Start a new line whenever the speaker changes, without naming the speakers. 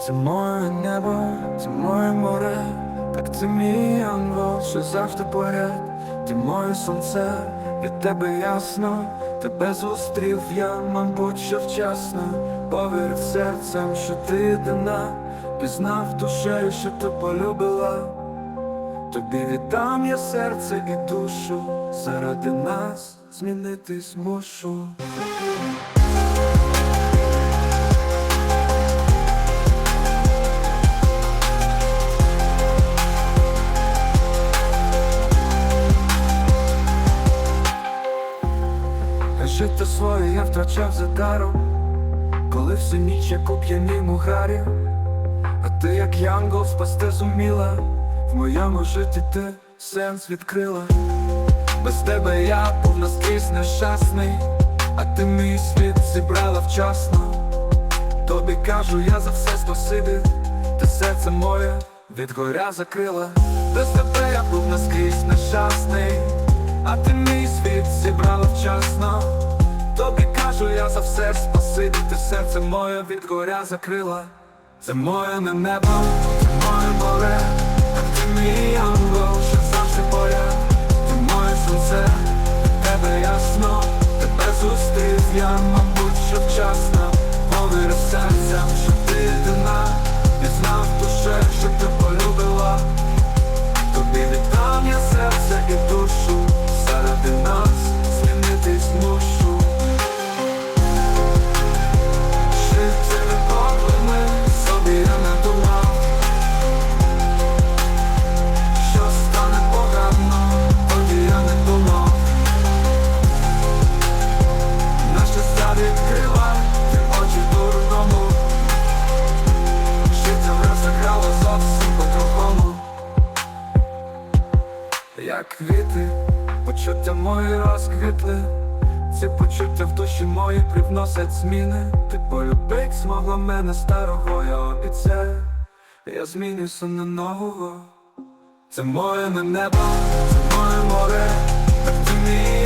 Це моє небо, це моє море, так це мій ангел, що завжди поряд, ти моє сонце, від тебе ясно, тебе зустрів я, мабуть, що вчасно, повірив серцем, що ти єдина, пізнав душею, що ти полюбила. Тобі віддам я серце і душу, заради нас змінитись мушу. Життя своє я втрачав за даром, коли всю ніч як у п'янім гарі, а ти, як янгол, спасти зуміла, в моєму житті ти сенс відкрила. Без тебе я був наскрізь нещасний, а ти мій світ зібрала вчасно. Тобі кажу, я за все спасибі, ти серце моє від горя закрила. Без тебе я був наскрізь нещасний, а ти мій світ зібрала вчасно. За все спасибі, ти серце моє від горя закрила. Це моє не небо, це моє море, ти мій ангел, Як квіти, почуття мої розквітли, ці почуття в душі мої привносять зміни. Ти полюбить змогла мене старого, я обіцяю, я змінюся на нового. Це моє не небо, це моє море, так ти мій